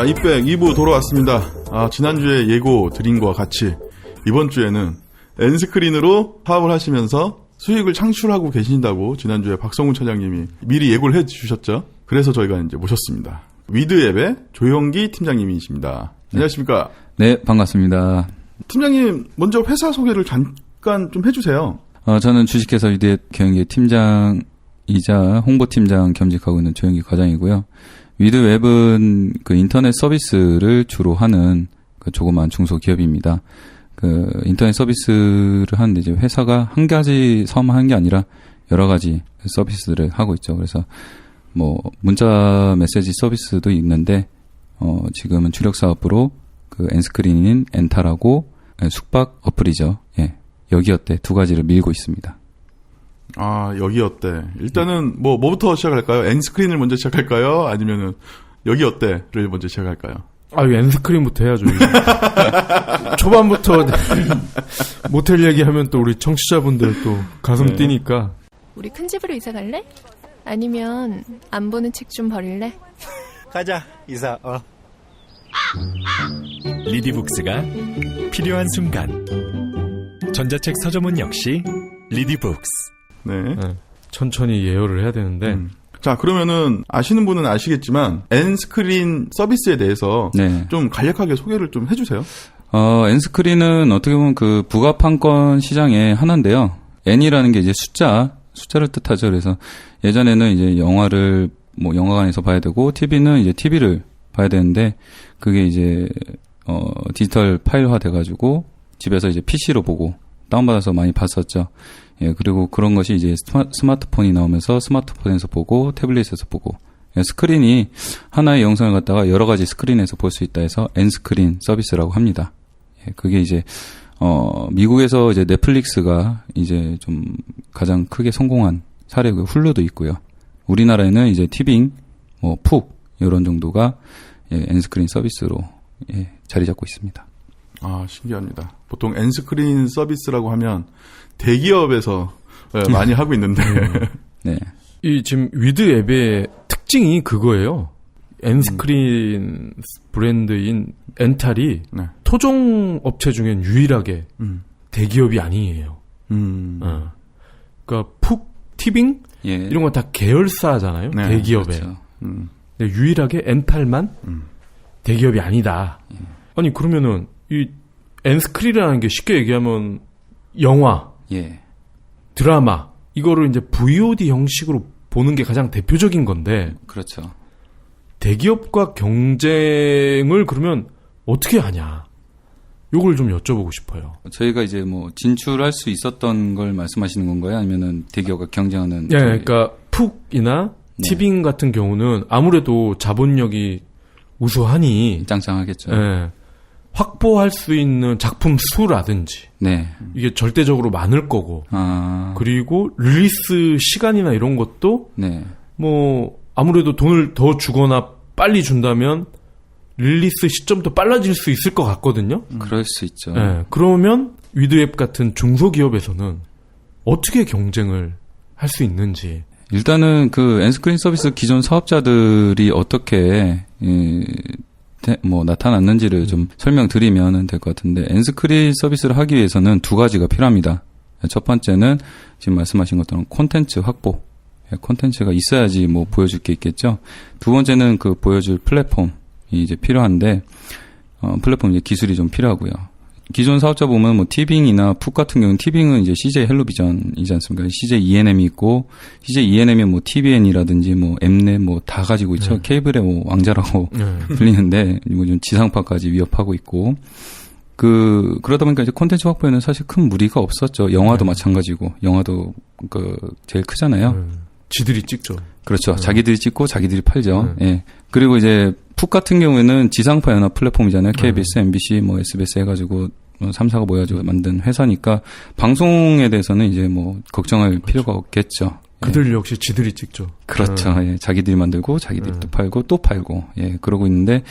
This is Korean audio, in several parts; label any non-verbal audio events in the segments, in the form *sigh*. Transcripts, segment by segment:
자, 이백 2부 돌아왔습니다. 아, 지난주에 예고 드린 거와 같이 이번 주에는 엔스크린으로 사업을 하시면서 수익을 창출하고 계신다고 지난주에 박성훈 차장님이 미리 예고를 해 주셨죠. 그래서 저희가 이제 모셨습니다. 위드앱의 조영기 팀장님이십니다. 안녕하십니까? 네, 반갑습니다. 팀장님, 먼저 회사 소개를 잠깐 좀 해주세요. 어, 저는 주식회사 위드앱 경영계 팀장이자 홍보팀장 겸직하고 있는 조영기 과장이고요. 위드웹은 그 인터넷 서비스를 주로 하는 그 조그만 중소기업입니다. 그 인터넷 서비스를 하는데 이제 회사가 한 가지 사업만 하는 게 아니라 여러 가지 서비스들을 하고 있죠. 그래서 뭐 문자 메시지 서비스도 있는데 어 지금은 주력 사업으로 그 엔스크린인 엔타라고 숙박 어플이죠. 예. 여기 어때 두 가지를 밀고 있습니다. 아, 여기 어때? 일단은 뭐 뭐부터 시작할까요? 엔 스크린을 먼저 시작할까요? 아니면은 여기 어때를 먼저 시작할까요? 아, 유 엔스크린부터 해야죠. *laughs* 초반부터 *laughs* 모텔 얘기하면 또 우리 청취자분들 또 가슴 네. 뛰니까. 우리 큰 집으로 이사 갈래? 아니면 안 보는 책 좀 버릴래? 가자 이사 어 리디북스가 필요한 순간 전자책 서점은 역시 리디북스 네. 네. 천천히 예열을 해야 되는데. 음. 자, 그러면은 아시는 분은 아시겠지만 엔스크린 서비스에 대해서 네. 좀 간략하게 소개를 좀 해주세요. 어, 엔스크린은 어떻게 보면 그 부가판권 시장의 하나인데요. N이라는 게 이제 숫자, 숫자를 뜻하죠. 그래서 예전에는 이제 영화를 뭐 영화관에서 봐야 되고 TV는 이제 TV를 봐야 되는데 그게 이제 어, 디지털 파일화 돼가지고 집에서 이제 PC로 보고 다운받아서 많이 봤었죠. 예, 그리고 그런 것이 이제 스마, 스마트폰이 나오면서 스마트폰에서 보고 태블릿에서 보고 예, 스크린이 하나의 영상을 갖다가 여러 가지 스크린에서 볼 수 있다 해서 엔스크린 서비스라고 합니다. 예, 그게 이제 어 미국에서 이제 넷플릭스가 이제 좀 가장 크게 성공한 사례고 훌루도 있고요. 우리나라에는 이제 티빙, 뭐 푹 이런 정도가 예, 엔스크린 서비스로 예, 자리 잡고 있습니다. 아, 신기합니다. 보통 엔스크린 서비스라고 하면 대기업에서 예, 많이 하고 있는데 *laughs* 네. 이 지금 위드 앱의 특징이 그거예요. 엔스크린 브랜드인 엔탈이 네. 토종 업체 중엔 유일하게 음. 대기업이 아니에요. 음. 어. 그러니까 푹 티빙 예. 이런 건 다 계열사잖아요. 네, 대기업에. 그렇죠. 음. 근데 유일하게 엔탈만 음. 대기업이 아니다. 아니 그러면은 이 엔스크린이라는 게 쉽게 얘기하면 영화, 예. 드라마 이거를 이제 VOD 형식으로 보는 게 가장 대표적인 건데 그렇죠. 대기업과 경쟁을 그러면 어떻게 하냐? 요걸 좀 여쭤보고 싶어요. 저희가 이제 뭐 진출할 수 있었던 걸 말씀하시는 건가요? 아니면은 대기업과 경쟁하는 예, 저희- 그러니까 푹이나 네. 티빙 같은 경우는 아무래도 자본력이 우수하니 짱짱하겠죠. 예, 확보할 수 있는 작품 수라든지 네. 이게 절대적으로 많을 거고 아. 그리고 릴리스 시간이나 이런 것도 네. 뭐 아무래도 돈을 더 주거나 빨리 준다면 릴리스 시점도 빨라질 수 있을 것 같거든요. 그럴 수 있죠. 예, 그러면 위드앱 같은 중소기업에서는 어떻게 경쟁을 할 수 있는지. 일단은 그 엔스크린 서비스 기존 사업자들이 어떻게 이, 대- 뭐 나타났는지를 좀 설명드리면 될 것 같은데 엔스크린 서비스를 하기 위해서는 두 가지가 필요합니다. 첫 번째는 지금 말씀하신 것처럼 콘텐츠 확보. 예, 콘텐츠가 있어야지 뭐 보여줄 게 있겠죠. 두 번째는 그 보여줄 플랫폼이 이제 필요한데 어, 플랫폼 이제 기술이 좀 필요하고요. 기존 사업자 보면 뭐 티빙이나 푹 같은 경우는 티빙은 이제 CJ 헬로비전이지 않습니까? CJ ENM이 있고 CJ ENM이 뭐 TVN이라든지 뭐 엠넷 뭐 다 가지고 있죠. 네. 케이블의 뭐 왕자라고 예. *laughs* 불리는데 이거 좀 지상파까지 위협하고 있고 그 그러다 보니까 이제 콘텐츠 확보에는 사실 큰 무리가 없었죠. 영화도 네. 마찬가지고 영화도 그 제일 크잖아요. 예. 지들이 찍죠. 그렇죠. 네. 자기들이 찍고 자기들이 팔죠. 예. 그리고 이제 푹 같은 경우에는 지상파 연합 플랫폼이잖아요. 네. KBS, MBC, 뭐 SBS 해가지고 3사가 모여가지고 만든 회사니까 방송에 대해서는 이제 뭐 걱정할 필요가 없겠죠. 예. 그들 역시 지들이 찍죠. 그렇죠. 예. 자기들이 만들고 자기들이 네. 또 팔고 또 팔고 예 그러고 있는데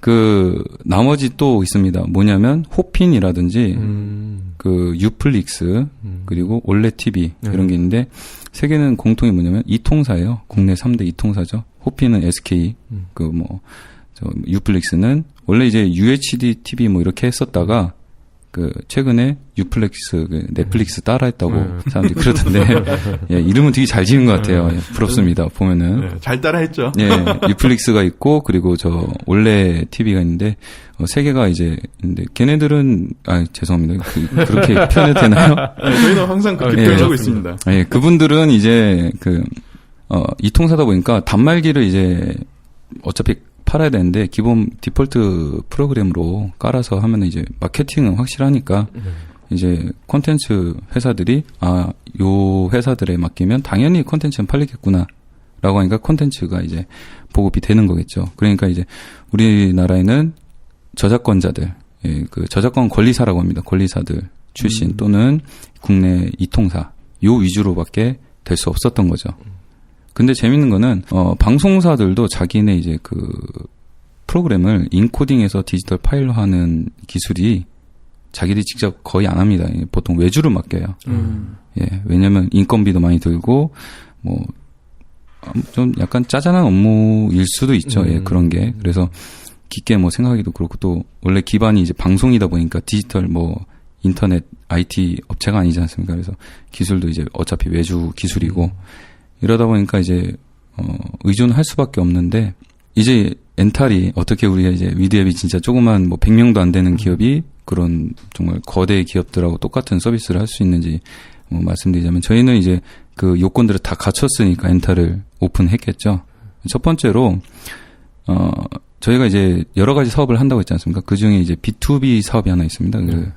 그 나머지 또 있습니다. 뭐냐면 호핀이라든지 음, 그 유플릭스 음. 그리고 올레 TV 네. 이런 게 있는데 세 개는 공통이 뭐냐면 이통사예요. 국내 3대 이통사죠. 호피는 SK 음. 그뭐저 유플렉스는 원래 이제 UHD TV 뭐 이렇게 했었다가 그 최근에 유플렉스 그 넷플릭스 따라했다고 네. 사람들이 그러던데 *laughs* 예, 이름은 되게 잘 지은 것 같아요. 예, 부럽습니다. 보면은 네, 잘 따라했죠. 예, 유플릭스가 있고 그리고 저 원래 TV가 있는데 어, 세 개가 이제 있는데 걔네들은 아 죄송합니다. 그, 렇게 *laughs* 표현해도 되나요? 네, 저희는 항상 그렇게 예. 표현하고 있습니다. 예, 그분들은 이제 그 어, 이통사다 보니까 단말기를 이제 어차피 팔아야 되는데 기본 디폴트 프로그램으로 깔아서 하면 이제 마케팅은 확실하니까 이제 콘텐츠 회사들이 아 요 회사들에 맡기면 당연히 콘텐츠는 팔리겠구나 라고 하니까 콘텐츠가 이제 보급이 되는 거겠죠. 그러니까 이제 우리나라에는 저작권자들 예, 그 저작권 권리사라고 합니다. 권리사들 출신 또는 국내 이통사 요 위주로밖에 될 수 없었던 거죠. 근데 재밌는 거는 어 방송사들도 자기네 이제 그 프로그램을 인코딩해서 디지털 파일로 하는 기술이 자기들이 직접 거의 안 합니다. 예, 보통 외주로 맡겨요. 음. 예, 왜냐면 인건비도 많이 들고 뭐 좀 약간 짜잘한 업무일 수도 있죠. 예, 음. 그런 게. 그래서 깊게 뭐 생각하기도 그렇고 또 원래 기반이 이제 방송이다 보니까 디지털 뭐 인터넷 IT 업체가 아니지 않습니까? 그래서 기술도 이제 어차피 외주 기술이고 이러다 보니까 이제 어 의존할 수밖에 없는데 이제 엔탈이 어떻게 우리가 이제 위드앱이 진짜 조그만 뭐 100명도 안 되는 기업이 그런 정말 거대 기업들하고 똑같은 서비스를 할 수 있는지 뭐 말씀드리자면 저희는 이제 그 요건들을 다 갖췄으니까 엔탈을 오픈했겠죠. 첫 번째로 어 저희가 이제 여러 가지 사업을 한다고 했지 않습니까? 그 중에 이제 B2B 사업이 하나 있습니다. 그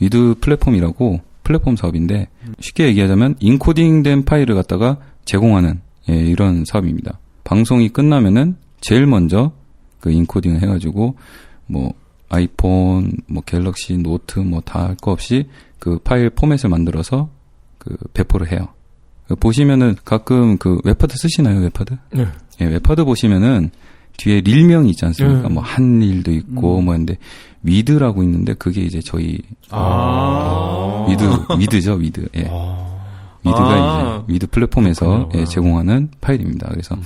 위드 플랫폼이라고 플랫폼 사업인데 쉽게 얘기하자면 인코딩된 파일을 갖다가 제공하는 예, 이런 사업입니다. 방송이 끝나면은 제일 먼저 그 인코딩을 해가지고 뭐 아이폰, 뭐 갤럭시 노트 뭐 다 할 거 없이 그 파일 포맷을 만들어서 그 배포를 해요. 그 보시면은 가끔 그 웹파드 쓰시나요 웹파드? 네. 예, 웹파드 보시면은 뒤에 릴명이 있지 않습니까? 음. 뭐 한일도 있고 뭐 근데 위드라고 있는데 그게 이제 저희 아. 위드 위드죠 위드. 예. 위드가 아. 이제 위드 플랫폼에서. 예, 제공하는 파일입니다. 그래서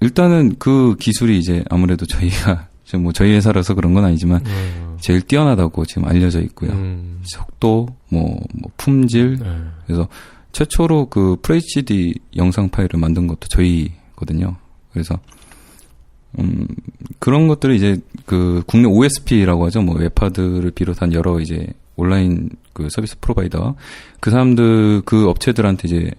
일단은 그 기술이 이제 아무래도 저희가 *laughs* 지금 뭐 저희 회사라서 그런 건 아니지만 음. 제일 뛰어나다고 지금 알려져 있고요. 음. 속도, 뭐, 뭐 품질. 네. 그래서 최초로 그 FHD 영상 파일을 만든 것도 저희거든요. 그래서 음 그런 것들을 이제 그 국내 OSP라고 하죠. 뭐 웹하드를 비롯한 여러 이제 온라인 그 서비스 프로바이더 그 사람들 그 업체들한테 이제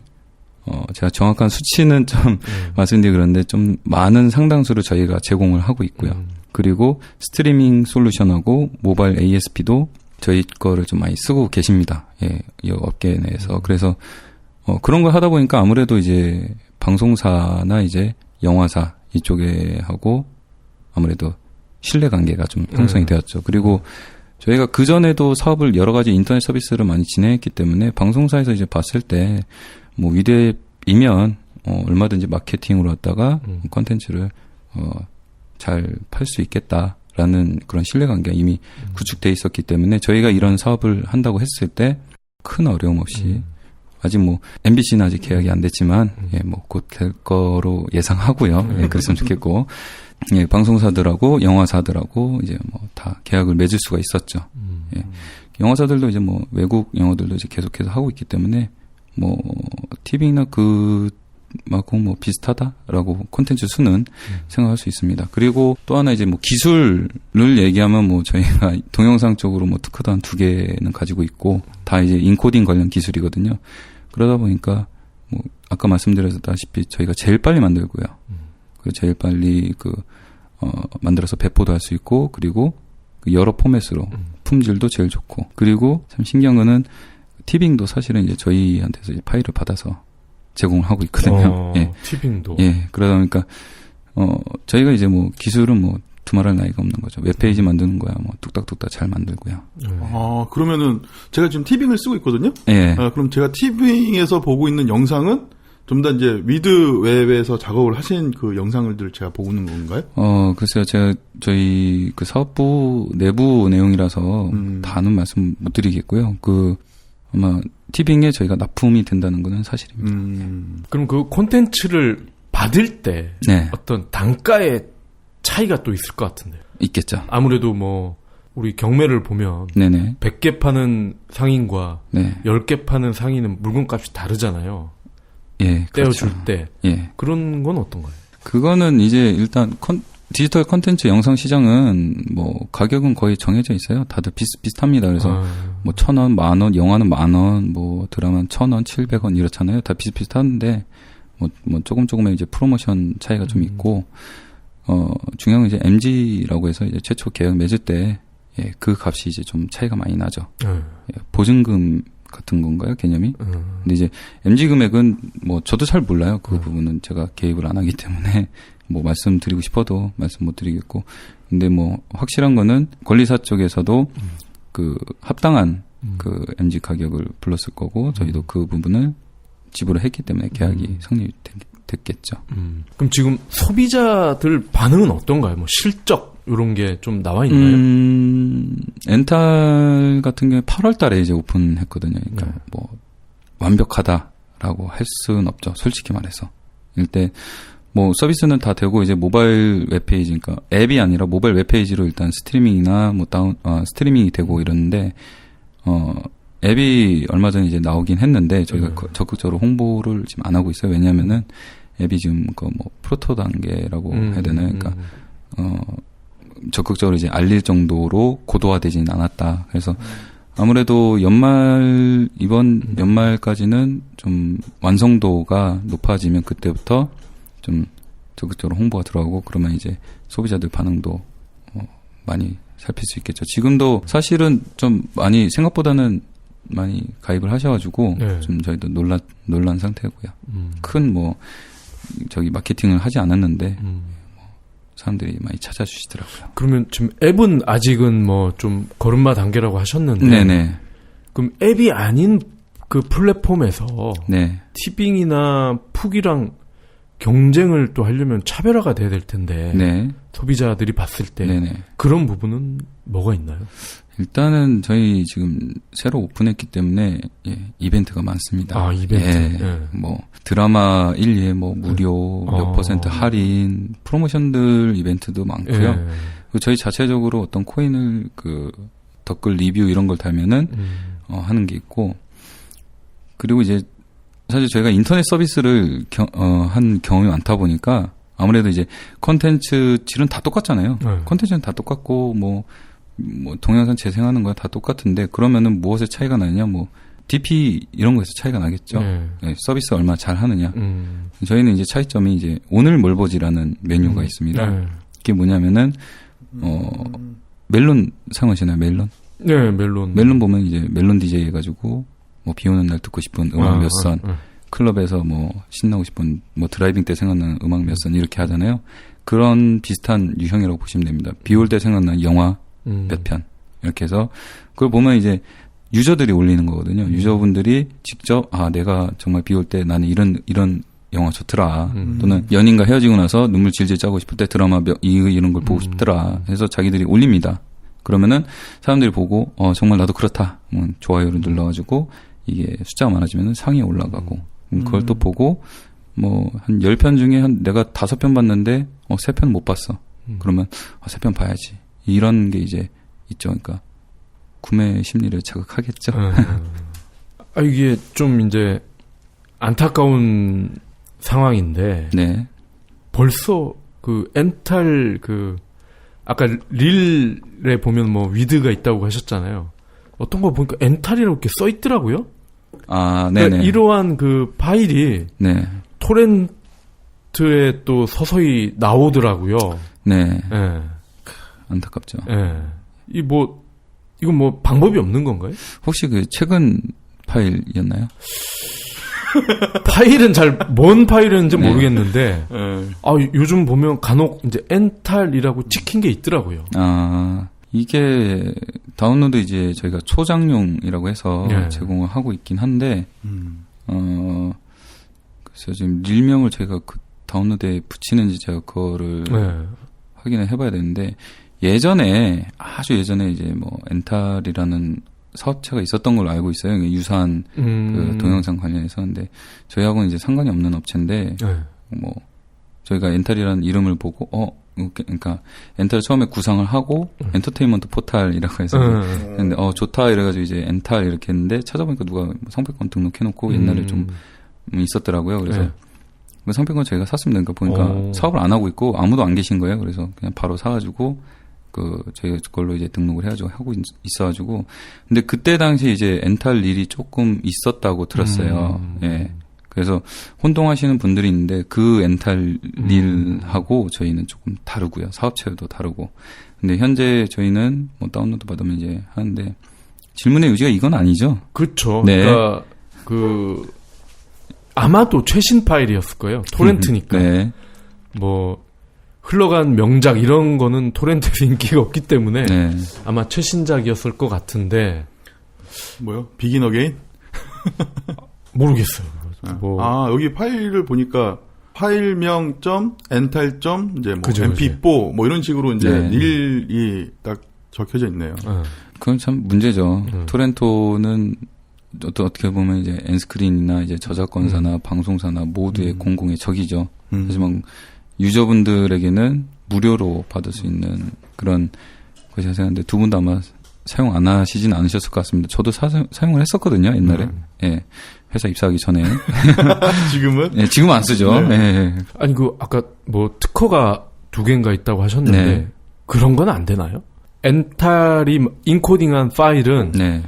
어 제가 정확한 수치는 *laughs* 좀 음. 말씀드리기 그런데 좀 많은 상당수를 저희가 제공을 하고 있고요. 음. 그리고 스트리밍 솔루션하고 모바일 ASP도 저희 거를 좀 많이 쓰고 계십니다. 예, 이 업계 내에서. 그래서 어, 그런 걸 하다 보니까 아무래도 이제 방송사나 이제 영화사 이쪽에 하고 아무래도 신뢰 관계가 좀 형성이 음. 되었죠. 그리고 저희가 그 전에도 사업을 여러 가지 인터넷 서비스를 많이 진행했기 때문에 방송사에서 이제 봤을 때 뭐 위대이면 어, 얼마든지 마케팅으로 왔다가 음. 컨텐츠를 어, 잘 팔 수 있겠다라는 그런 신뢰관계가 이미 음. 구축돼 있었기 때문에 저희가 이런 사업을 한다고 했을 때 큰 어려움 없이 음. 아직 뭐 MBC는 아직 계약이 안 됐지만 음. 예, 뭐 곧 될 거로 예상하고요. 네. 예, 그랬으면 좋겠고 예, 방송사들하고 영화사들하고 이제 뭐 다 계약을 맺을 수가 있었죠. 음. 예. 영화사들도 이제 뭐 외국 영화들도 이제 계속해서 하고 있기 때문에 뭐 TV나 그 하고 뭐 비슷하다라고 콘텐츠 수는 생각할 수 있습니다. 그리고 또 하나 이제 뭐 기술을 얘기하면 뭐 저희가 *laughs* 동영상 쪽으로 뭐 특허도 한 두 개는 가지고 있고 다 이제 인코딩 관련 기술이거든요. 그러다 보니까 뭐 아까 말씀드렸다시피 저희가 제일 빨리 만들고요. 그 제일 빨리 그 어, 만들어서 배포도 할 수 있고 그리고 그 여러 포맷으로 품질도 제일 좋고 그리고 참 신기한 거는 티빙도 사실은 이제 저희한테서 이제 파일을 받아서 제공을 하고 있거든요. 어, 예. 티빙도. 예, 그러다 보니까, 어, 저희가 이제 뭐, 기술은 뭐, 두말할 나이가 없는 거죠. 웹페이지 만드는 거야, 뭐, 뚝딱뚝딱 잘 만들고요. 네. 아, 그러면은 제가 지금 티빙을 쓰고 있거든요. 예. 아, 그럼 제가 티빙에서 보고 있는 영상은 좀 더 이제 위드 웹에서 작업을 하신 그 영상들 제가 보고 있는 건가요? 어, 글쎄요, 제가 저희 그 사업부 내부 내용이라서 음. 다는 말씀 못 드리겠고요. 그, 아마, 티빙에 저희가 납품이 된다는 거는 사실입니다. 음. 그럼 그 콘텐츠를 받을 때 네. 어떤 단가의 차이가 또 있을 것 같은데. 있겠죠. 아무래도 뭐 우리 경매를 보면 네네. 100개 파는 상인과 네. 10개 파는 상인은 물건값이 다르잖아요. 예. 떼어줄 그렇죠. 때. 예. 그런 건 어떤가요? 그거는 이제 일단 컨, 디지털 컨텐츠 영상 시장은 뭐 가격은 거의 정해져 있어요. 다들 비슷비슷합니다. 그래서 아, 뭐천 원, 만 원, 영화는 만 원, 뭐 드라마는 천 원, 칠백 원 이렇잖아요. 다 비슷비슷한데 뭐, 뭐 조금 조금의 이제 프로모션 차이가 좀 있고 어 중요한 건 이제 MG라고 해서 이제 최초 계약 맺을 때 예, 그 값이 이제 좀 차이가 많이 나죠. 네. 예, 보증금 같은 건가요, 개념이? 음. 근데 이제 MG 금액은 뭐 저도 잘 몰라요. 그 부분은 제가 개입을 안 하기 때문에 *laughs* 뭐 말씀드리고 싶어도 말씀 못 드리겠고. 근데 뭐 확실한 거는 권리사 쪽에서도 그 합당한 그 MG 가격을 불렀을 거고 저희도 그 부분을 지불을 했기 때문에 계약이 성립됐겠죠. 음. 그럼 지금 소비자들 반응은 어떤가요? 뭐 실적 이런 게 좀 나와 있나요? 음, 엔탈 같은 경우에 8월 달에 이제 오픈했거든요. 그러니까 네. 뭐 완벽하다라고 할 수는 없죠. 솔직히 말해서. 일단 뭐 서비스는 다 되고 이제 모바일 웹페이지 그러니까 앱이 아니라 모바일 웹페이지로 일단 스트리밍이나 뭐 다운 아, 스트리밍이 되고 이러는데 어 앱이 얼마 전에 이제 나오긴 했는데 저희가 네. 거- 적극적으로 홍보를 지금 안 하고 있어요. 왜냐면은 앱이 지금 그 뭐 프로토 단계라고 음, 해야 되나요? 그러니까 음, 어, 적극적으로 이제 알릴 정도로 고도화되지는 않았다. 그래서 아무래도 연말, 이번 연말까지는 좀 완성도가 높아지면 그때부터 좀 적극적으로 홍보가 들어가고 그러면 이제 소비자들 반응도 어, 많이 살필 수 있겠죠. 지금도 사실은 좀 많이 생각보다는 많이 가입을 하셔가지고 네. 좀 저희도 놀란, 놀란 상태고요. 음, 큰 뭐, 저기 마케팅을 하지 않았는데 음. 사람들이 많이 찾아주시더라고요. 그러면 지금 앱은 아직은 뭐 좀 걸음마 단계라고 하셨는데 네네. 그럼 앱이 아닌 그 플랫폼에서 네. 티빙이나 푹이랑 경쟁을 또 하려면 차별화가 돼야 될 텐데 네. 소비자들이 봤을 때 네네. 그런 부분은 뭐가 있나요? 일단은 저희 지금 새로 오픈했기 때문에 예, 이벤트가 많습니다. 아, 이벤트. 예, 예. 뭐 드라마 1, 2회 뭐 무료 몇 어. 퍼센트 할인 프로모션들 이벤트도 많고요. 예. 그리고 저희 자체적으로 어떤 코인을 그 댓글 리뷰 이런 걸 달면은 음. 어, 하는 게 있고 그리고 이제 사실 저희가 인터넷 서비스를 겨- 어, 한 경험이 많다 보니까 아무래도 이제 컨텐츠 질은 다 똑같잖아요. 네. 컨텐츠는 다 똑같고 뭐, 뭐 동영상 재생하는 거야 다 똑같은데 그러면은 무엇에 차이가 나느냐 뭐 DP 이런 거에서 차이가 나겠죠. 예. 네, 서비스 얼마 잘 하느냐. 음. 저희는 이제 차이점이 이제 오늘 뭘 보지라는 메뉴가 있습니다. 네. 그게 뭐냐면은 어 멜론 사용하시나요? 멜론? 네, 멜론. 멜론 보면 이제 멜론 DJ 해가지고 뭐 비 오는 날 듣고 싶은 음악 아, 몇 선, 아, 아. 클럽에서 뭐 신나고 싶은 뭐 드라이빙 때 생각나는 음악 몇 선 이렇게 하잖아요. 그런 비슷한 유형이라고 보시면 됩니다. 비 올 때 생각나는 영화 음. 몇 편 이렇게 해서 그걸 보면 이제 유저들이 올리는 거거든요. 음. 유저분들이 직접 아 내가 정말 비 올 때 나는 이런 이런 영화 좋더라. 음. 또는 연인과 헤어지고 나서 눈물 질질 짜고 싶을 때 드라마 몇, 이 이런 걸 보고 음. 싶더라. 해서 자기들이 올립니다. 그러면은 사람들이 보고 어 정말 나도 그렇다. 음, 좋아요를 눌러가지고 이게 숫자가 많아지면 상위에 올라가고 음, 그걸 또 보고 뭐한 10편 중에 한 내가 5편 봤는데 어 3편 못 봤어. 음. 그러면 아, 3편 봐야지. 이런 게 이제 있죠. 그러니까 구매 심리를 자극하겠죠. 음. *laughs* 아, 이게 좀 이제 안타까운 상황인데 네. 벌써 그 엔탈 그 아까 릴에 보면 뭐 위드가 있다고 하셨잖아요. 어떤 거 보니까 엔탈이라고 이렇게 써 있더라고요. 아, 네네. 그러니까 이러한 그 파일이 네. 토렌트에 또 서서히 나오더라고요. 네. 예. 안타깝죠. 예. 이 뭐 이건 뭐 방법이 없는 건가요? 혹시 그 최근 파일이었나요? 파일은 잘 뭔 파일인지 네. 모르겠는데 아 요즘 보면 간혹 이제 엔탈이라고 찍힌 게 있더라고요. 아, 이게 다운로드 이제 저희가 초장용이라고 해서 네. 제공을 하고 있긴 한데, 음. 어, 그래서 지금 릴명을 저희가 그 다운로드에 붙이는지 제가 그거를 네. 확인을 해봐야 되는데, 예전에, 아주 예전에 이제 뭐, 엔탈이라는 사업체가 있었던 걸로 알고 있어요. 유사한 음. 그 동영상 관련해서. 근데 저희하고는 이제 상관이 없는 업체인데, 네. 뭐, 저희가 엔탈이라는 이름을 보고, 어, 그러니까 엔탈 처음에 구상을 하고 엔터테인먼트 포탈이라고 해서 음. 근데 어 좋다 이래가지고 이제 엔탈 이렇게 했는데 찾아보니까 누가 뭐 성패권 등록해놓고 옛날에 좀 음, 있었더라고요. 그래서 네. 그 성패권 저희가 샀습니다. 그러니까 보니까 오. 사업을 안 하고 있고 아무도 안 계신 거예요. 그래서 그냥 바로 사가지고 그 저희 걸로 이제 등록을 해가지고 하고 있, 있어가지고 근데 그때 당시 이제 엔탈 일이 조금 있었다고 들었어요. 음. 예. 그래서 혼동하시는 분들이 있는데 그 엔탈 음. 일하고 저희는 조금 다르고요. 사업체도 다르고. 근데 현재 저희는 뭐 다운로드 받으면 이제 하는데 질문의 의지가 이건 아니죠. 그렇죠. 네. 그러니까 그 아마도 최신 파일이었을 거예요. 토렌트니까. 네. 뭐 흘러간 명작 이런 거는 토렌트에서 인기가 없기 때문에 네. 아마 최신작이었을 것 같은데 뭐요? 비긴 어게인? *laughs* 모르겠어요. 뭐 아, 여기 파일을 보니까 파일명 점 엔탈 점 이제 뭐 그죠, mp4 뭐 이런 식으로 이제 네. 릴이 딱 적혀져 있네요. 어. 그건 참 문제죠. 음. 토렌토는 어떠- 어떻게 보면 이제 엔스크린이나 이제 저작권사나 방송사나 모두의 음. 공공의 적이죠. 음. 하지만 유저분들에게는 무료로 받을 수 있는 그런 것이 생각하는데 두 분도 아마 사용 안 하시진 않으셨을 것 같습니다. 저도 사, 사용을 했었거든요, 옛날에. 음. 예. 회사 입사하기 전에. *laughs* 지금은 예, 지금 안 쓰죠. 네. 예, 예. 아니 그 아까 뭐 특허가 두 개인가 있다고 하셨는데 네. 그런 건 안 되나요? 엔탈이 인코딩한 파일은 네.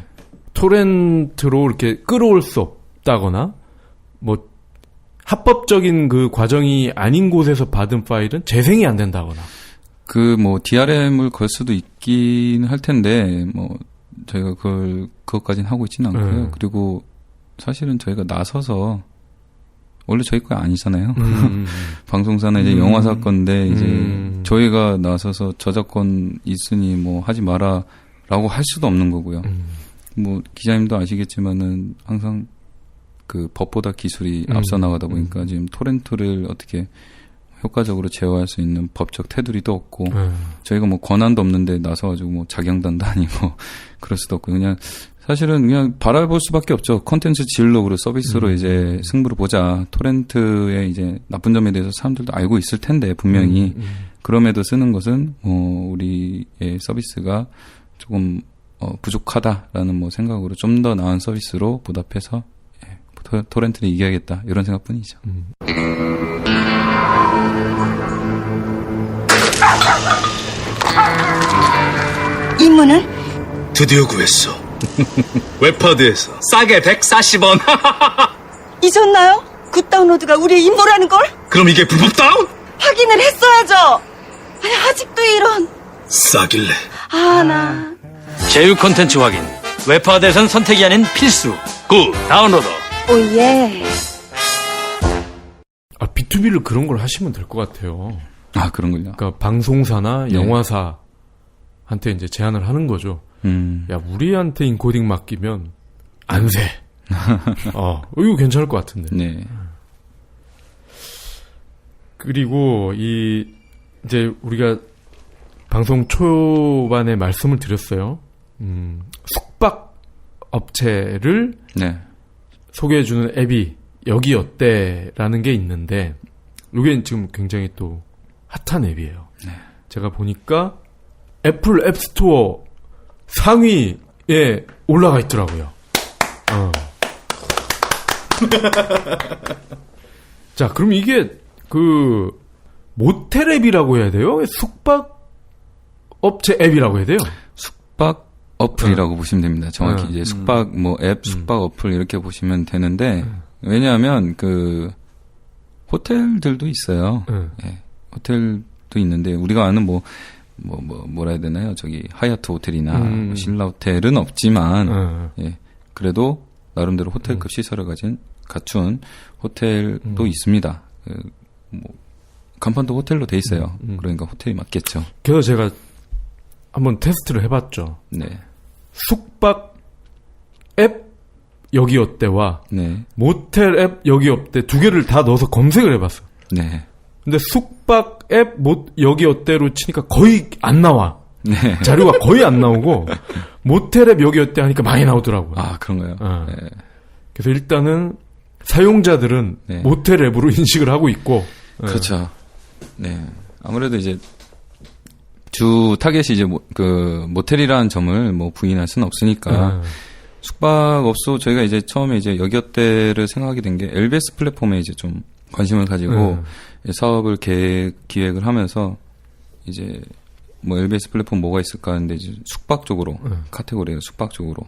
토렌트로 이렇게 끌어올 수 없다거나 뭐 합법적인 그 과정이 아닌 곳에서 받은 파일은 재생이 안 된다거나 그 뭐 DRM을 걸 수도 있긴 할 텐데 뭐 저희가 그걸 그것까지는 하고 있지는 않고요. 음. 그리고 사실은 저희가 나서서 원래 저희 거 아니잖아요. 음. *laughs* 방송사는 이제 음. 영화사 건데 이제 음. 저희가 나서서 저작권 있으니 뭐 하지 마라라고 할 수도 없는 거고요. 음. 뭐 기자님도 아시겠지만은 항상 그 법보다 기술이 음. 앞서 나가다 보니까 지금 토렌토를 어떻게 효과적으로 제어할 수 있는 법적 테두리도 없고 음. 저희가 뭐 권한도 없는데 나서가지고 뭐 자경단도 아니고 *laughs* 그럴 수도 없고 그냥 사실은 그냥 바라볼 수밖에 없죠. 컨텐츠 질로 그리고 서비스로 음. 이제 승부를 보자. 토렌트의 이제 나쁜 점에 대해서 사람들도 알고 있을 텐데 분명히 음. 그럼에도 쓰는 것은 뭐 우리의 서비스가 조금 어, 부족하다라는 뭐 생각으로 좀 더 나은 서비스로 보답해서 예, 토, 토렌트를 이겨야겠다 이런 생각뿐이죠. 임무는 드디어 구했어. *laughs* 웹하드에서 싸게 140원. *laughs* 잊었나요? 그 다운로드가 우리의 임무라는 걸 그럼 이게 불법 다운? 확인을 했어야죠. 아니, 아직도 이런. 싸길래. 아, 나. 제휴 콘텐츠 확인. 웹하드에선 선택이 아닌 필수. 굿 다운로드. 오, 예. 아, B2B를 그런 걸 하시면 될 것 같아요. 아 그런 걸요. 그러니까 방송사나 네. 영화사한테 이제 제안을 하는 거죠. 음, 야, 우리한테 인코딩 맡기면 안 돼. *laughs* 어, 이거 괜찮을 것 같은데. 네, 그리고 이 이제 우리가 방송 초반에 말씀을 드렸어요. 음, 숙박 업체를 네, 소개해주는 앱이 여기 어때라는 게 있는데 이게 지금 굉장히 또 핫한 앱이에요. 제가 보니까 애플 앱스토어 상위에 올라가 있더라고요. 어. *laughs* 자, 그럼 이게 그 모텔 앱이라고 해야 돼요? 숙박 업체 앱이라고 해야 돼요? 숙박 어플이라고 보시면 됩니다. 정확히 음. 이제 숙박 뭐 앱 숙박 어플 이렇게 보시면 되는데 왜냐하면 그 호텔들도 있어요. 응. 예, 호텔도 있는데 우리가 아는 뭐 뭐, 뭐, 뭐라 해야 되나요? 저기, 하얏트 호텔이나, 음. 뭐 신라 호텔은 없지만, 어. 예, 그래도, 나름대로 호텔급 시설을 가진, 갖춘 호텔도 음. 있습니다. 그, 뭐, 간판도 호텔로 돼 있어요. 음, 음. 그러니까 호텔이 맞겠죠. 그래서 제가 한번 테스트를 해봤죠. 네. 숙박 앱 여기 어때와 네. 모텔 앱 여기 어때 두 개를 다 넣어서 검색을 해봤어. 네. 근데 숙박 앱 모, 여기 어때로 치니까 거의 안 나와. 네. 자료가 거의 안 나오고 모텔 앱 여기 어때 하니까 많이 나오더라고요. 아, 그런가요? 어. 네. 그래서 일단은 사용자들은 네. 모텔 앱으로 인식을 하고 있고 예. 그렇죠. 네. 아무래도 이제 주 타겟이 이제 모, 그 모텔이라는 점을 뭐 부인할 수는 없으니까 네. 숙박업소 저희가 이제 처음에 이제 여기어때를 생각하게 된게 LBS 플랫폼에 이제 좀 관심을 가지고 네. 사업을 계획, 기획을 하면서 이제 뭐 LBS 플랫폼 뭐가 있을까 하는데 이제 숙박 쪽으로 네. 카테고리에서 숙박 쪽으로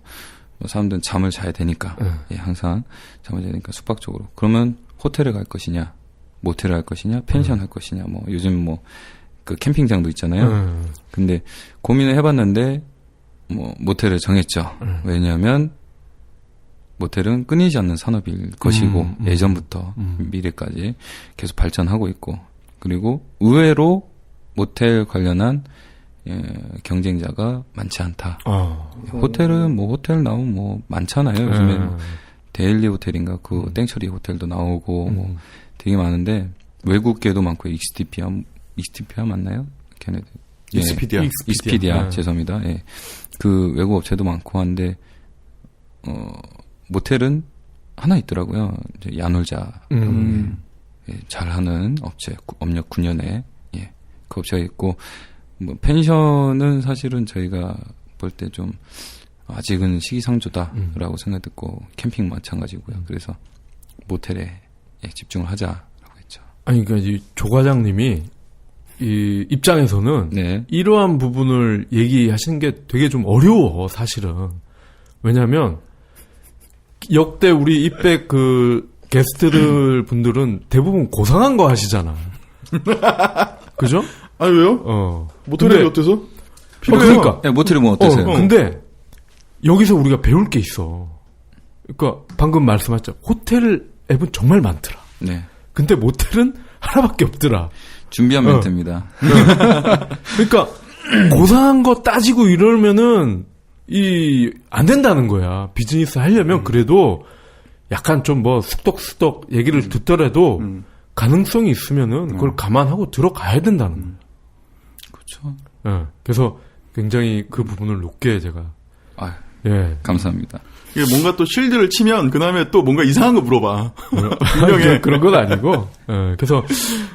뭐 사람들은 잠을 자야 되니까 네. 예, 항상 잠을 자야 되니까 숙박 쪽으로 그러면 호텔을 갈 것이냐 모텔을 할 것이냐 펜션 할 것이냐 뭐 요즘 뭐 그 캠핑장도 있잖아요 네. 근데 고민을 해봤는데 뭐 모텔을 정했죠. 음. 왜냐하면 모텔은 끊이지 않는 산업일 것이고 음, 음. 예전부터 음. 미래까지 계속 발전하고 있고 그리고 의외로 모텔 관련한 예, 경쟁자가 많지 않다. 어. 호텔은 뭐 호텔 나오면 뭐 많잖아요. 요즘에 네. 뭐 데일리 호텔인가 그 음. 땡처리 호텔도 나오고 음. 뭐 되게 많은데 외국계도 많고 익스티피아 익스티피아 맞나요? 걔네들 예. 익스피디아. 익스피디아 네. 죄송합니다. 예. 그 외국 업체도 많고 한데 어 모텔은 하나 있더라고요. 이제 야놀자 음. 예, 잘하는 업체 구- 업력 9년에 예. 그 업체가 있고 뭐 펜션은 사실은 저희가 볼 때 좀 아직은 시기상조다라고 생각했고 캠핑 마찬가지고요. 그래서 모텔에 예, 집중을 하자라고 했죠. 아니 그러니까 이 조 과장님이 이 입장에서는 네. 이러한 부분을 얘기하시는 게 되게 좀 어려워 사실은 왜냐하면 역대 우리 입백 그 게스트들 *clears throat* 분들은 대부분 고상한 거 하시잖아 *laughs* 그죠? 아니 왜요? 어 모텔이 근데- 어때서? 어, 그러니까 예, 모텔이 뭐 어떠세요? 어, 근데 여기서 우리가 배울 게 있어 그러니까 방금 말씀하셨죠 호텔 앱은 정말 많더라 네. 근데 모텔은 하나밖에 없더라 준비한 어. 멘트입니다. 그러니까 *clears throat* 고상한 거 따지고 이러면은 이 안 된다는 거야. 비즈니스 하려면 그래도 약간 좀뭐 숙덕숙덕 얘기를 듣더라도 음. 가능성이 있으면은 그걸 감안하고 들어가야 된다는 거야. 그렇죠. 예. 그래서 굉장히 그 부분을 높게 제가 아, 예. 감사합니다. 이게 뭔가 또 실드를 치면 그 다음에 또 뭔가 이상한 거 물어봐. *laughs* 분명해. 그런 건 아니고. 예. 그래서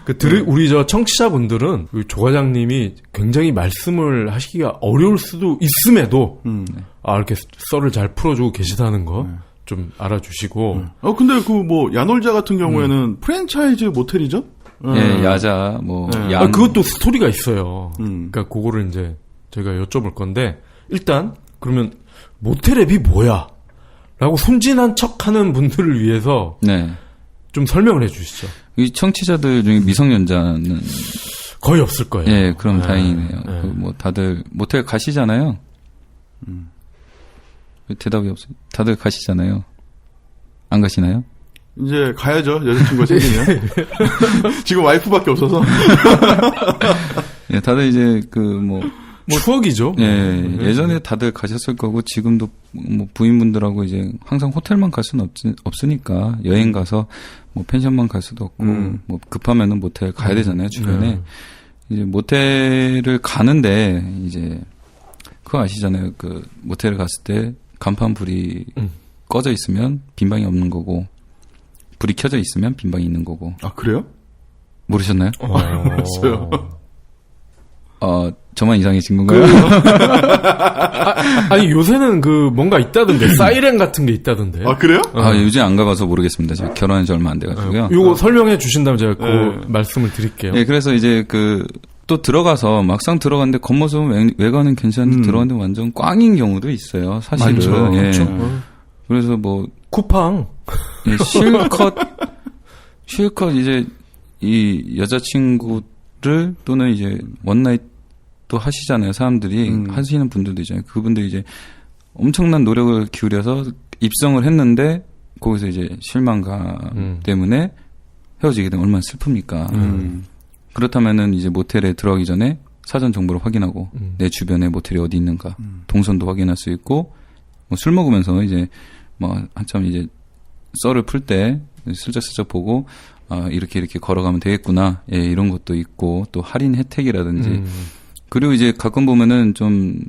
그 들 우리 저 청취자분들은 그조 과장님이 굉장히 말씀을 하시기가 어려울 수도 있음에도 음. 아, 이렇게 썰을 잘 풀어주고 계시다는 거 네. 좀 알아주시고. 어 근데 그 뭐 야놀자 같은 경우에는 프랜차이즈 모텔이죠? 예, 야자, 뭐, 네. 양. 아, 그것도 스토리가 있어요. 음. 그러니까 그거를 이제 저희가 여쭤볼 건데 일단 그러면 모텔 앱이 뭐야? 라고 순진한 척 하는 분들을 위해서 네. 좀 설명을 해 주시죠. 이 청취자들 중에 미성년자는, 거의 없을 거예요. 예, 그럼 네. 다행이네요. 네. 그 뭐, 다들, 모텔 가시잖아요? 왜 대답이 없어요. 다들 가시잖아요. 안 가시나요? 이제 가야죠 여자친구가 생기면. *laughs* *laughs* 지금 와이프밖에 없어서. *laughs* 예, 다들 이제, 그, 뭐, 추억이죠. 예, 네. 예전에 다들 가셨을 거고, 지금도 뭐, 부인분들하고 이제, 항상 호텔만 갈 수는 없, 없으니까, 여행 가서, 뭐, 펜션만 갈 수도 없고, 음. 뭐, 급하면은 모텔 가야 되잖아요, 주변에. 네. 이제 모텔을 가는데 이제 그거 아시잖아요. 그 모텔을 갔을 때 간판 불이 음. 꺼져 있으면 빈 방이 없는 거고 불이 켜져 있으면 빈 방이 있는 거고 아 그래요? 모르셨나요? 어. 알았어요. 어 저만 이상해진 건가요? 아 니 요새는 그 뭔가 있다던데 사이렌 같은 게 있다던데. 아 그래요? 아 요즘 안 가봐서 모르겠습니다. 제가 결혼한 지 얼마 안 돼가지고요. 요거 설명해 주신다면 제가 그 네. 말씀을 드릴게요. 예, 그래서 이제 그 또 들어가서 막상 들어갔는데 겉모습은 외- 외관은 괜찮은데 음. 들어갔는데 완전 꽝인 경우도 있어요. 사실은. 많죠. 예. 그렇죠. 어. 그래서 뭐 쿠팡. 예, 실컷 실컷 이제 이 여자친구를 또는 이제 원나잇 도 하시잖아요 사람들이 음. 하시는 분들도 있잖아요 그분들이 이제 엄청난 노력을 기울여서 입성을 했는데 거기서 이제 실망감 음. 때문에 헤어지게 되면 얼마나 슬픕니까 음. 그렇다면은 이제 모텔에 들어가기 전에 사전 정보를 확인하고 음. 내 주변에 모텔이 어디 있는가 음. 동선도 확인할 수 있고 뭐 술 먹으면서 이제 뭐 한참 이제 썰을 풀 때 슬쩍슬쩍 보고 아 이렇게 이렇게 걸어가면 되겠구나 예 이런 것도 있고 또 할인 혜택이라든지 음. 그리고 이제 가끔 보면은 좀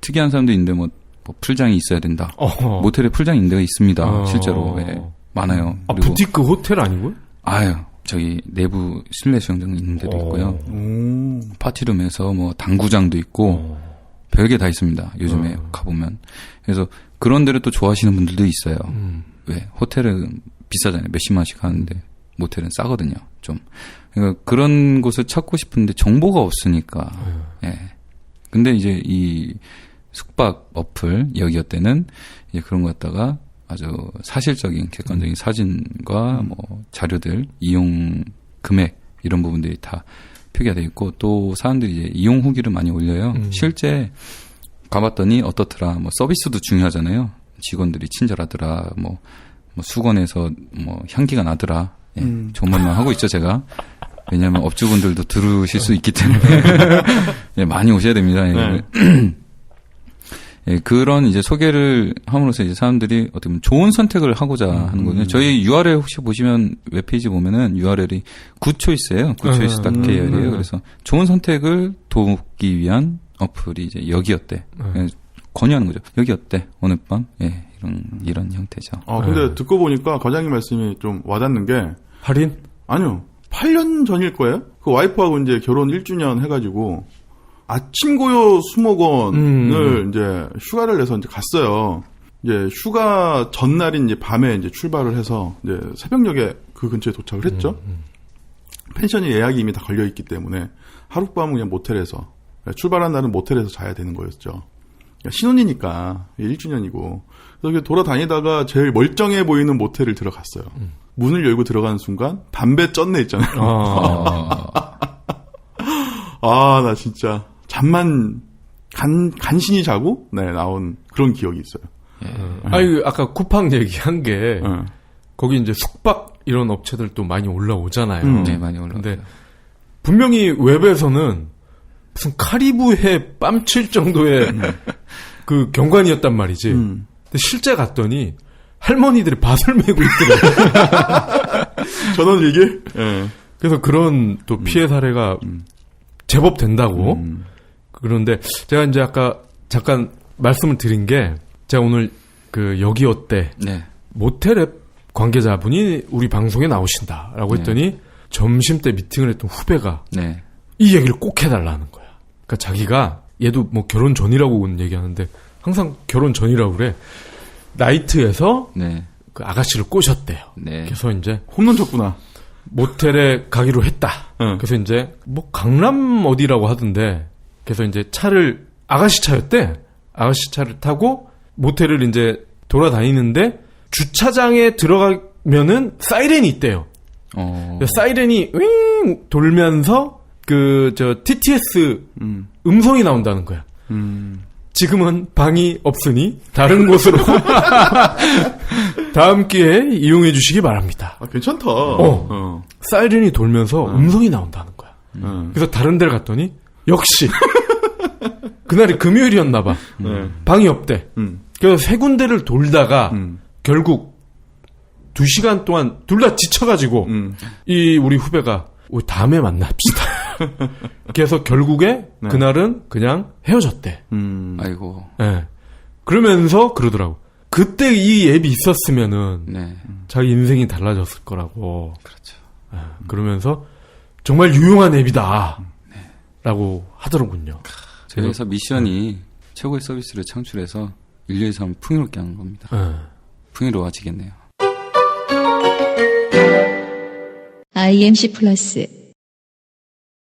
특이한 사람도 있는데 뭐, 뭐 풀장이 있어야 된다 어. 모텔에 풀장 있는 데가 있습니다 어. 실제로 예, 많아요 아, 부티크 호텔 아니고요? 아유 저기 내부 실내 수영장 있는 데도 어. 있고요. 오. 파티룸에서 뭐 당구장도 있고 별게 다 있습니다. 요즘에 가보면. 그래서 그런 데를 또 좋아하시는 분들도 있어요. 음. 왜 호텔은 비싸잖아요. 몇십만 원씩 하는데 모텔은 싸거든요. 좀 그러니까 그런 곳을 찾고 싶은데 정보가 없으니까. 예. 근데 이제 이 숙박 어플 여기어 때는 이제 그런 거 갖다가 아주 사실적인 객관적인 사진과 뭐 자료들 이용 금액 이런 부분들이 다 표기가 돼 있고 또 사람들이 이제 이용 후기를 많이 올려요. 음. 실제 가봤더니 어떻더라. 뭐 서비스도 중요하잖아요. 직원들이 친절하더라. 뭐, 뭐 수건에서 뭐 향기가 나더라. 예, 음. 좋은 말만 하고 있죠 제가. 왜냐하면 업주분들도 들으실 수 있기 때문에 *laughs* 예, 많이 오셔야 됩니다. 예. 예, 그런 이제 소개를 함으로써 이제 사람들이 어떻게 보면 좋은 선택을 하고자 하는 거거든요. 저희 URL 혹시 보시면 웹페이지 보면은 URL이 굿초이스예요. 굿초이스 닷 음, KR이에요. 음. 그래서 좋은 선택을 돕기 위한 어플이 이제 여기 어때? 음. 예, 권유하는 거죠. 여기 어때? 오늘 밤? 예, 이런 이런 형태죠. 아, 근데 네. 듣고 보니까 과장님 말씀이 좀 와닿는 게, 할인? 아니요. 8년 전일 거예요? 그 와이프하고 이제 결혼 1주년 해가지고, 아침 고요 수목원을 음. 이제 휴가를 내서 이제 갔어요. 이제 휴가 전날인 이제 밤에 이제 출발을 해서 이제 새벽녘에 그 근처에 도착을 했죠. 펜션이 예약이 이미 다 걸려 있기 때문에 하룻밤은 그냥 모텔에서 출발한 날은 모텔에서 자야 되는 거였죠. 그러니까 신혼이니까 1주년이고 그래서 돌아다니다가 제일 멀쩡해 보이는 모텔을 들어갔어요. 문을 열고 들어가는 순간 담배 쩐내 있잖아요. 아. *laughs* 아나 진짜 잠만 간 간신히 자고 네 나온 그런 기억이 있어요. 아니, 그 아까 쿠팡 얘기한 게, 네. 거기 이제 숙박 이런 업체들도 많이 올라오잖아요. 음. 네, 많이 올라. 근데 분명히 웹에서는 무슨 카리브해 뺨칠 정도의 그 경관이었단 말이지. 음. 근데 실제 갔더니 할머니들이 밭을 메고 있더라고요. *laughs* 전원 일기? 예. 그래서 그런 또 피해 사례가 제법 된다고. 음. 그런데 제가 이제 아까 잠깐 말씀을 드린 게 제가 오늘 그 여기 어때 네. 모텔 앱 관계자분이 우리 방송에 나오신다라고 네. 했더니 점심 때 미팅을 했던 후배가 네. 이 얘기를 꼭 해달라는 거야. 그러니까 자기가 얘도 뭐 결혼 전이라고 얘기하는데 항상 결혼 전이라고 그래. 나이트에서 네. 그 아가씨를 꼬셨대요. 네. 그래서 이제 홈런 쳤구나. 모텔에 가기로 했다. 응. 그래서 이제 뭐 강남 어디라고 하던데 그래서 이제 차를 아가씨 차였대. 아가씨 차를 타고 모텔을 이제 돌아다니는데 주차장에 들어가면은 사이렌이 있대요. 어. 사이렌이 윙 돌면서 그 저 TTS 음. 음성이 나온다는 거야. 음. 지금은 방이 없으니 다른 *laughs* 곳으로 *laughs* 다음 기회에 이용해 주시기 바랍니다. 아, 괜찮다. 어. 어. 사이렌이 돌면서 음성이 나온다는 거야. 음. 그래서 다른 데를 갔더니 역시 그날이 금요일이었나 봐. 네. 방이 없대. 음. 그래서 세 군데를 돌다가 음. 결국 두 시간 동안 둘 다 지쳐가지고 음. 이 우리 후배가 우리 다음에 만납시다. *laughs* 그래서 결국에 네. 그날은 그냥 헤어졌대. 음. 아이고. 예. 그러면서 그러더라고. 그때 이 앱이 있었으면은 네. 자기 인생이 달라졌을 거라고. 그렇죠. 예. 그러면서 정말 유용한 앱이다. 라고 하더군요. 저희 회사 미션이 최고의 서비스를 창출해서 인류의 삶을 풍요롭게 하는 겁니다. 예. 풍요로워지겠네요. IMC 플러스